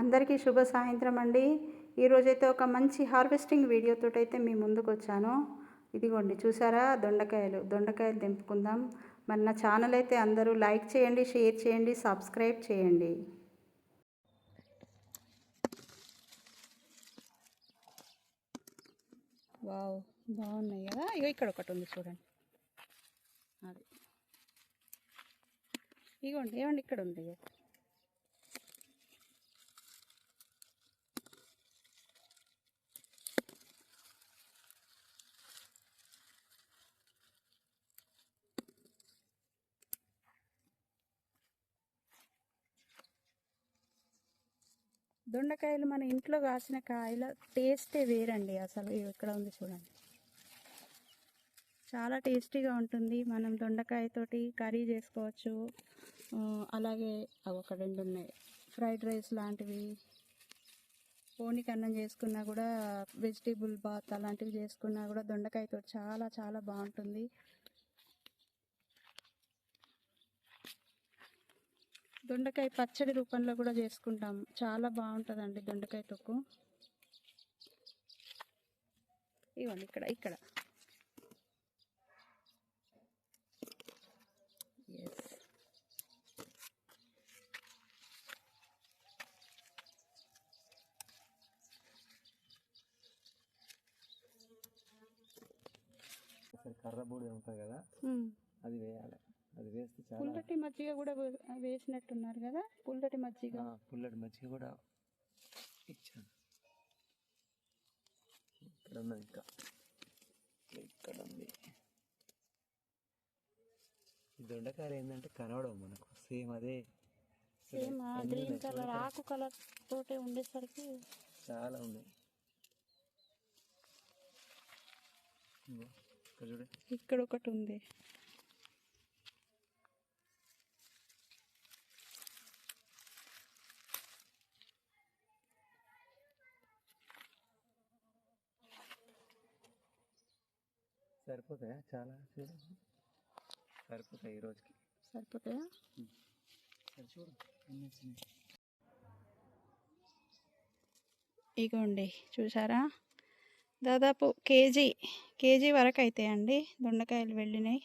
అందరికీ శుభ సాయంత్రం అండి. ఈరోజైతే ఒక మంచి హార్వెస్టింగ్ వీడియోతో అయితే మీ ముందుకు వచ్చాను ఇదిగోండి చూసారా? దొండకాయలు. దొండకాయలు తెంపుకుందాం. మరి నా ఛానల్ అయితే అందరూ లైక్ చేయండి షేర్ చేయండి సబ్స్క్రైబ్ చేయండి. వావ్ బాగున్నాయి? కదా ఇగో ఇక్కడ ఒకటి ఉంది చూడండి. అది. ఇగోండి ఏమండి ఇక్కడ ఉంది? దొండకాయలు మన ఇంట్లో కాసిన కాయల టేస్టే వేరండి అసలు. ఇక్కడ ఉంది చూడండి. చాలా టేస్టీగా ఉంటుంది. మనం దొండకాయతోటి కర్రీ చేసుకోవచ్చు. అలాగే అవి ఒక రెండు ఉన్నాయి. ఫ్రైడ్ రైస్ లాంటివి పోనీకి అన్నం చేసుకున్నా కూడా వెజిటేబుల్ బాత్ అలాంటివి చేసుకున్నా కూడా దొండకాయతో చాలా చాలా బాగుంటుంది. దొండకాయ పచ్చడి రూపంలో కూడా చేసుకుంటాం. చాలా బాగుంటుందండి దొండకాయ తొక్కు. ఇవ్వండి ఇక్కడ ఇక్కడ. ఎస్ ఒకసారి కర్ర బూడి ఉంటుంది కదా అది వేయాలి. అది వేస్తే చాలా పుల్లటి మజ్జిగ కూడా వేసినట్టున్నారు కదా? పుల్లటి మజ్జిగ. పుల్లటి మజ్జిగ కూడా ఇచ్చాను. ఇక్కడ ఉన్నది ఇంకా. ఇక్కడ ఉంది. ఈ దొండకాయలు ఏంటంటే కనవడం మనకు. సేమ్ అదే. సేమ్ గ్రీన్ కలర్ ఆకు కలర్ తోటే ఉండేసరికి చాలా ఉన్నాయి. ఇక్కడ ఒకటి ఉంది. సరిపోతాయా? చాలా చూడు సరిపోతాయి ఈ రోజుకి? సరిపోతాయా? సరే చూడు ఎన్ని వచ్చినాయి. ఇగోండి చూసారా? దాదాపు కేజీ కేజీ వరకు అవుతాయండి దొండకాయలు వెళ్ళినాయి.